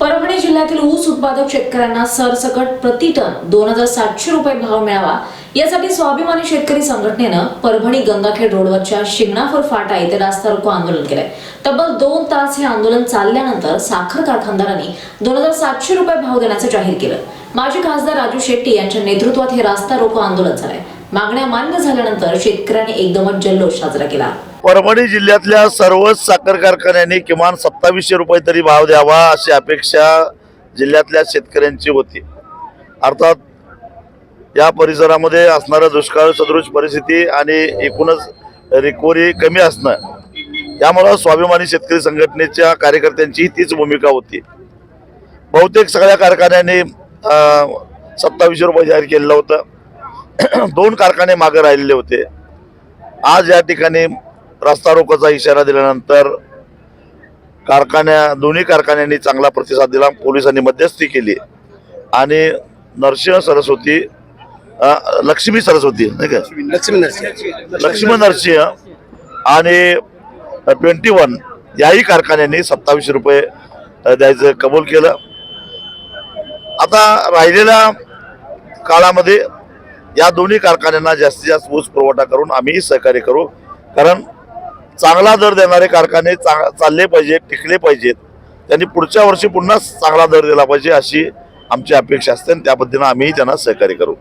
परभणी जिल्ह्यातील ऊस उत्पादक शेतकऱ्यांना सरसकट प्रति टन दोन हजार सातशे रुपये भाव मिळावा यासाठी स्वाभिमानी शेतकरी संघटनेनं परभणी गंगाखेड रोडवरच्या शिंगणापूर फाटा येथे रास्ता रोको आंदोलन केलंय. तब्बल दोन तास हे आंदोलन चालल्यानंतर साखर कारखानदारांनी दोन हजार सातशे रुपये भाव देण्याचं जाहीर केलं. माजी खासदार राजू शेट्टी यांच्या नेतृत्वात हे रास्ता रोको आंदोलन झालंय. मागण्या मान्य झाल्यानंतर शेतकऱ्यांनी एकदमच जल्लोष साजरा केला. परभणी जिल्ह्यातल्या सर्वच साखर कारखान्यांनी किमान सत्तावीसशे रुपये तरी भाव द्यावा अशी अपेक्षा जिल्ह्यातल्या शेतकऱ्यांची होती. अर्थात या परिसरामध्ये असणारं दुष्काळ सदृश परिस्थिती आणि एकूणच रिकव्हरी कमी असणं यामुळं स्वाभिमानी शेतकरी संघटनेच्या कार्यकर्त्यांची तीच भूमिका होती. बहुतेक सगळ्या कारखान्यांनी सत्तावीसशे रुपये जाहीर केलेलं होतं. दोन कारखाने मागे राहिलेले होते. आज या ठिकाणी रस्ता रोकोचा इशारा दिल्यानंतर कारखान्या दोन्ही कारखान्यांनी चांगला प्रतिसाद दिला पोलिसांनी मध्यस्थी केली. आणि नरसिंह सरस्वती लक्ष्मी सरस्वती नाही का? लक्ष्मी नरसिंह. लक्ष्मण नरसिंह आणि ट्वेंटी वन याही कारखान्यांनी सत्तावीसशे रुपये द्यायचं कबूल केलं. आता राहिलेल्या काळामध्ये या दोन्ही कारखान्यांना जास्तीत जास्त ऊस पुरवठा करून आम्ही सहकार्य करू. कारण चांगला दर देणारे कारखाने चा- चालले पाहिजेत टिकले पाहिजेत. त्यांनी पुढच्या वर्षी पुन्हा चांगला दर दिला पाहिजे अशी आमची अपेक्षा असते आणि त्या पद्धतीनं आम्हीही त्यांना सहकार्य करू.